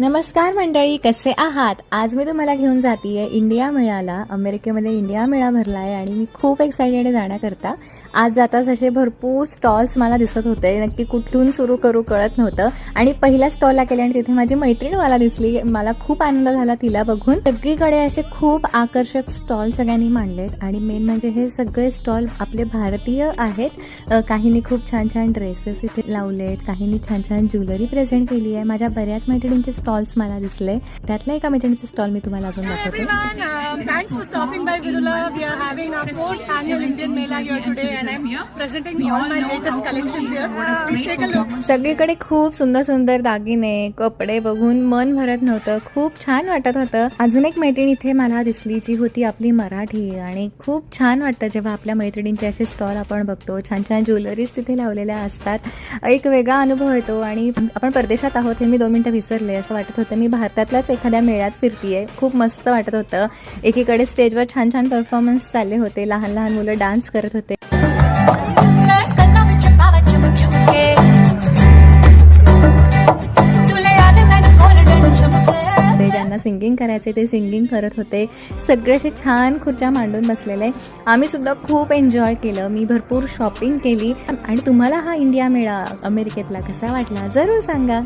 नमस्कार मंडळी कसे आहात? आज मी तुम्हाला घेऊन जातीये इंडिया मेळाला. अमेरिकेमध्ये इंडिया मेळा भरला आहे आणि मी खूप एक्सायटेड आहे जाण्याकरता. आज जाताच असे भरपूर स्टॉल्स मला दिसत होते. नक्की कुठून सुरू करू कळत नव्हतं. आणि पहिल्या स्टॉलला केले आणि तिथे माझी मैत्रीण मला दिसली. मला खूप आनंद झाला तिला बघून. सगळीकडे असे खूप आकर्षक स्टॉल सगळ्यांनी मांडलेत. आणि मेन म्हणजे हे सगळे स्टॉल आपले भारतीय आहेत. काहींनी खूप छान छान ड्रेसेस इथे लावलेत. काहींनी छान छान ज्वेलरी प्रेझेंट केली आहे. माझ्या बऱ्याच मैत्रिणींचे स्टॉल्स मला दिसले. त्यातल्या एका मैत्रिणीचे स्टॉल मी तुम्हाला अजून दाखवते. stopping by Vidula. We are having our fourth annual Indian Mela here today and I'm presenting all my latest collections here. Please take a look. सगळीकडे खूप सुंदर सुंदर दागिने कपडे बघून मन भरत नव्हतं. खूप छान वाटत होतं. अजून एक मैत्रीण इथे मला दिसली जी होती आपली मराठी आणि खूप छान वाटतं जेव्हा आपल्या मैत्रिणींचे असे स्टॉल आपण बघतो. छान छान ज्वेलरीज तिथे लावलेल्या असतात. एक वेगळा अनुभव येतो आणि आपण परदेशात आहोत हे मी दोन मिनटं विसरले असं वाटत होतं. मी भारतातल्याच एखाद्या मेळ्यात फिरती आहे खूप मस्त वाटत होतं. एकीकडे स्टेजवर छान छान परफॉर्मन्स चालले होते. लहान लहान मुलं डान्स करत होते. सिंगिंग करायचे ते सिंगिंग करत होते. सगळे असे छान खुर्च्या मांडून बसलेले. आम्ही सुद्धा खूप एन्जॉय केलं. मी भरपूर शॉपिंग केली. आणि तुम्हाला हा इंडिया मेळा अमेरिकेतला कसा वाटला? जरूर सांगा.